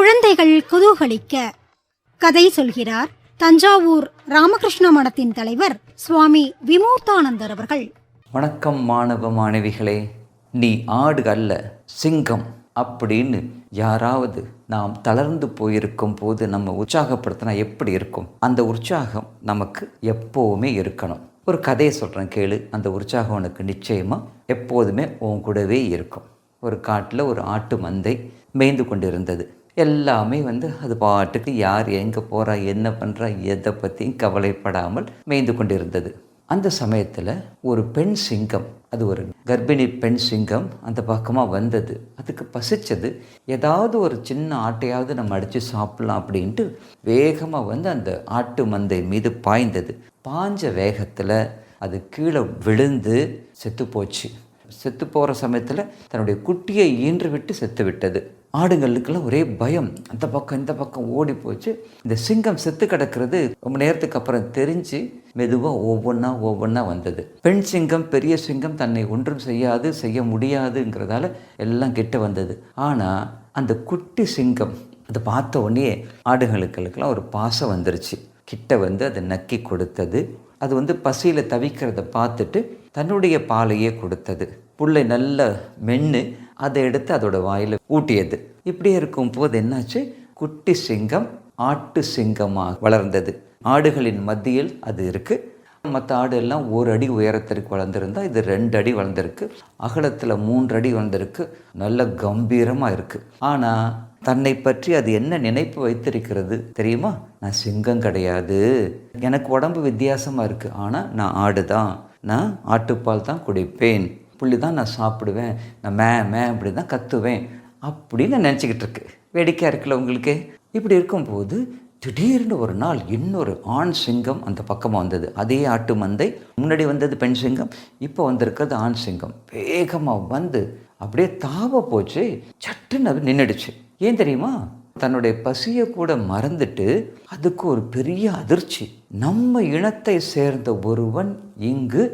குழந்தைகள் குதூகலிக்க கதை சொல்கிறார் தஞ்சாவூர் ராமகிருஷ்ண மடத்தின் தலைவர் சுவாமி விமூர்த்தானந்தர் அவர்கள். வணக்கம் மாணவ மாணவிகளே நீ ஆடு அல்ல சிங்கம் அப்படின்னு யாராவது நாம் தளர்ந்து போயிருக்கும் போது நம்ம உற்சாகப்படுத்தினா எப்படி இருக்கும்? அந்த உற்சாகம் நமக்கு எப்போவுமே இருக்கணும். ஒரு கதையை சொல்கிறேன் கேளு அந்த உற்சாகம் உனக்கு நிச்சயமாக எப்போதுமே உன் கூடவே இருக்கும். ஒரு காட்டில் ஒரு ஆட்டு மந்தை மேய்ந்து கொண்டிருந்தது. எல்லாமே வந்து அது பாட்டுக்கு யார் எங்கே போகிறா என்ன பண்ணுறா எதை பற்றியும் கவலைப்படாமல் மேய்ந்து கொண்டு இருந்தது அந்த சமயத்தில் ஒரு பெண் சிங்கம் அது ஒரு கர்ப்பிணி பெண் சிங்கம் அந்த பக்கமாக வந்தது. அதுக்கு பசிச்சது ஏதாவது ஒரு சின்ன ஆட்டையாவது நம்ம அடித்து சாப்பிட்லாம் அப்படின்ட்டு வேகமாக வந்து அந்த ஆட்டு மந்தை மீது பாய்ந்தது. பாஞ்ச வேகத்தில் அது கீழே விழுந்து செத்து போச்சு செத்து போகிற சமயத்தில் தன்னுடைய குட்டியை ஈன்று விட்டு செத்து விட்டது ஆடுங்களுக்கெல்லாம் ஒரே பயம். அந்த பக்கம் இந்த பக்கம் ஓடி போச்சு. இந்த சிங்கம் செத்து கிடக்கிறது ரொம்ப நேரத்துக்கு அப்புறம் தெரிஞ்சு மெதுவாக ஒவ்வொன்றா ஒவ்வொன்றா வந்தது. பெண் சிங்கம் பெரிய சிங்கம் தன்னை ஒன்றும் செய்யாது செய்ய முடியாதுங்கிறதால எல்லாம் கிட்ட வந்தது. ஆனால் அந்த குட்டி சிங்கம் அதை பார்த்த உடனே ஆடுகளுக்கெல்லாம் ஒரு பாசம் வந்துருச்சு. கிட்ட வந்து அதை நக்கி கொடுத்தது. அது வந்து பசியில் தவிக்கிறத பார்த்துட்டு தன்னுடைய பாலையே கொடுத்தது. புல்லை நல்ல மென்று அதை எடுத்து அதோட வாயில் ஊட்டியது. இப்படியே இருக்கும் போது என்னாச்சு? குட்டி சிங்கம் ஆட்டு சிங்கமாக வளர்ந்தது. ஆடுகளின் மத்தியில் அது இருக்குது மற்ற ஆடு எல்லாம் ஒரு அடி உயரத்திற்கு வளர்ந்துருந்தா இது ரெண்டு அடி வளர்ந்துருக்கு. அகலத்தில் மூன்று அடி வளர்ந்துருக்கு. நல்ல கம்பீரமாக இருக்குது ஆனால் தன்னை பற்றி அது என்ன நினைப்பு வைத்திருக்கிறது தெரியுமா? நான் சிங்கம் கிடையாது. எனக்கு உடம்பு வித்தியாசமாக இருக்குது ஆனால் நான் ஆடு தான் நான் ஆட்டுப்பால் தான் குடிப்பேன். புள்ளி தான் நான் சாப்பிடுவேன். நான் மே மே அப்படி தான் கத்துவேன். அப்படின்னு நினச்சிக்கிட்டு இருக்கு. வேடிக்கையாக இருக்குல்ல உங்களுக்கு? இப்படி இருக்கும்போது திடீர்னு ஒரு நாள் இன்னொரு ஆண் சிங்கம் அந்த பக்கமாக வந்தது. அதே ஆட்டு மந்தை. முன்னாடி வந்தது பெண் சிங்கம். இப்போ வந்திருக்கிறது ஆண் சிங்கம். வேகமாக வந்து அப்படியே தாவ போச்சு. சட்டுன்னு அது நின்றுடுச்சு ஏன் தெரியுமா? தன்னுடைய பசியை கூட மறந்துட்டு அதுக்கு ஒரு பெரிய அதிர்ச்சி. நம்ம இனத்தை சேர்ந்த ஒருவன் இங்கு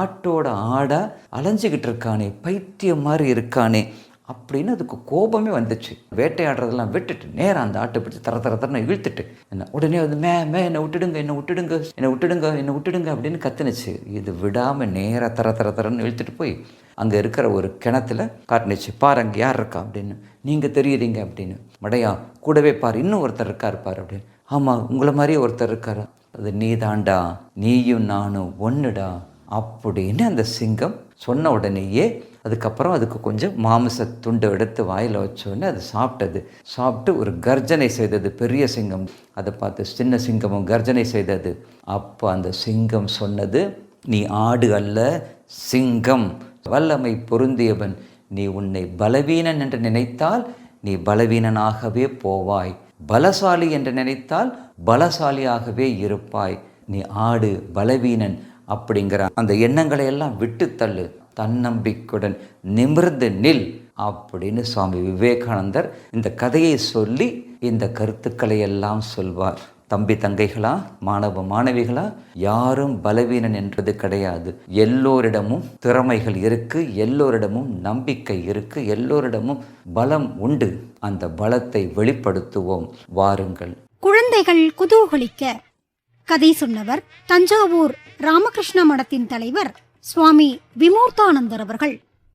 ஆட்டோட ஆடா அலைஞ்சிக்கிட்டு இருக்கானே பைத்தியம் மாதிரி இருக்கானே. அப்படின்னு அதுக்கு கோபமே வந்துச்சு. வேட்டையாடுறதெல்லாம் விட்டுட்டு நேராக அந்த ஆட்டை பிடிச்சி தர தர தரன்னு இழுத்துட்டு என்ன உடனே வந்து மே மே என்னை விட்டுடுங்க என்னை விட்டுடுங்க என்னை விட்டுடுங்க என்னை விட்டுடுங்க அப்படின்னு கத்துனுச்சு. இது விடாமல் நேராக தர தர தரன்னு இழுத்துட்டு போய் அங்கே இருக்கிற ஒரு கிணத்துல காட்டுனுச்சு. பாரு அங்கே யார் இருக்கா? அப்படின்னு. நீங்கள் தெரியுறீங்க அப்படின்னு. மடையா கூடவே பார் இன்னும் ஒருத்தர் இருக்கார் பார் அப்படின்னு. ஆமாம் உங்களை மாதிரியே ஒருத்தர் இருக்காரா? அது நீ தாண்டா நீயும் நானும் ஒன்றுடா அப்படின்னு அந்த சிங்கம் சொன்ன உடனேயே அதுக்கப்புறம் அதுக்கு கொஞ்சம் மாமிச துண்டு எடுத்து வாயில் வச்சோடனே அது சாப்பிட்டது. சாப்பிட்டு ஒரு கர்ஜனை செய்தது பெரிய சிங்கம். அதை பார்த்து சின்ன சிங்கமும் கர்ஜனை செய்தது. அப்போ அந்த சிங்கம் சொன்னது நீ ஆடு அல்ல சிங்கம். வல்லமை பொருந்தியவன். நீ உன்னை பலவீனன் என்று நினைத்தால் நீ பலவீனனாகவே போவாய். பலசாலி என்று நினைத்தால் பலசாலியாகவே இருப்பாய். நீ ஆடு பலவீனன். அப்படிங்கிற அந்த எண்ணங்களை எல்லாம் விட்டு தள்ளு. தன்னம்பிக்கையுடன் நிமிர்ந்து நில் அப்படின்னு சுவாமி விவேகானந்தர் இந்த கதையை சொல்லி இந்த கருத்துக்களை எல்லாம் சொல்வார். தம்பி தங்கைகளா மாணவ மாணவிகளா யாரும் பலவீனன் என்றது கிடையாது. எல்லோரிடமும் திறமைகள் இருக்கு எல்லோரிடமும் நம்பிக்கை இருக்கு எல்லோரிடமும் பலம் உண்டு. அந்த பலத்தை வெளிப்படுத்துவோம். வாருங்கள். குழந்தைகள் குதூகலிக்க. கதை சொன்னவர் தஞ்சாவூர் ராமகிருஷ்ண மடத்தின் தலைவர் சுவாமி விமூர்த்தானந்தர் அவர்கள்.